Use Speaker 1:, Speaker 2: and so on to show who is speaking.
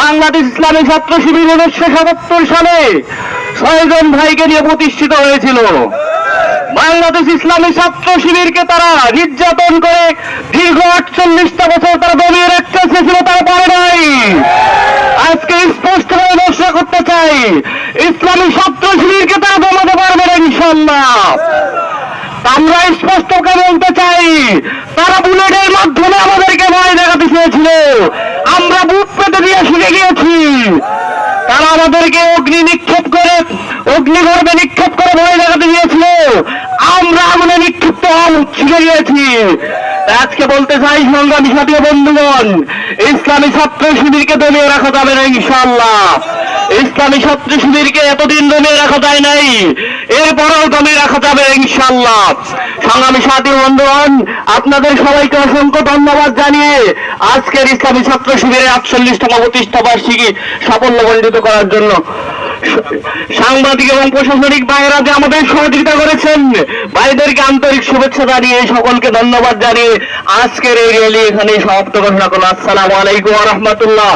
Speaker 1: বাংলাদেশ ইসলামী ছাত্র শিবির উনিশশো সাতাত্তর সালে ছয়জন ভাইকে নিয়ে প্রতিষ্ঠিত হয়েছিল। বাংলাদেশ ইসলামী ছাত্র শিবিরকে তারা নির্যাতন করে দীর্ঘ আটচল্লিশটা বছর তারা দমিয়ে রাখতে চেয়েছিল, তারা পারে নাই। আজকে স্পষ্টভাবে ঘোষণা করতে চাই, ইসলামী ছাত্র শিবিরকে তারা দমাতে পারবে না ইনশাল্লাহ আমরা স্পষ্ট করে বলতে চাই, তারা বুলেটের মাধ্যমে আমাদেরকে ভয় দেখাতে চেয়েছিল। আমরা বুক পেতে দিয়ে শিখে গিয়েছি। তারা আমাদেরকে অগ্নি নিক্ষেপ করে অগ্নিগর্ভে নিক্ষেপ করে ভয় দেখাতে দিয়েছিল। আমরা আগুনে নিক্ষিপ্ত শিখে গিয়েছি। আজকে বলতে চাই, সংগ্রামী সাথী বন্ধুগণ, ইসলামী ছাত্র শিবিরকে দলীয় রাখা যাবে না ইনশাল্লাহ ইসলামী ছাত্র শিবিরকে এতদিন দমিয়ে রাখা যায় নাই। এরপরেও দমিয়ে রাখা যাবে ইনশাল্লাহ সংগ্রামী সাথী বন্ধুগণ, আপনাদের সবাইকে অসংখ্য ধন্যবাদ জানিয়ে আজকের ইসলামী ছাত্র শিবিরের আটচল্লিশতম প্রতিষ্ঠা বার্ষিকী সাফল্যমণ্ডিত করার জন্য সাংবাদিক এবং প্রশাসনিক ভাইয়েরা যে আমাদের সহযোগিতা করেছেন, ভাইদেরকে আন্তরিক শুভেচ্ছা জানিয়ে সকলকে ধন্যবাদ জানিয়ে আজকের এই র্যালি এখানেই সমাপ্ত ঘোষণা করল আসসালামু আলাইকুম রহমতুল্লাহ।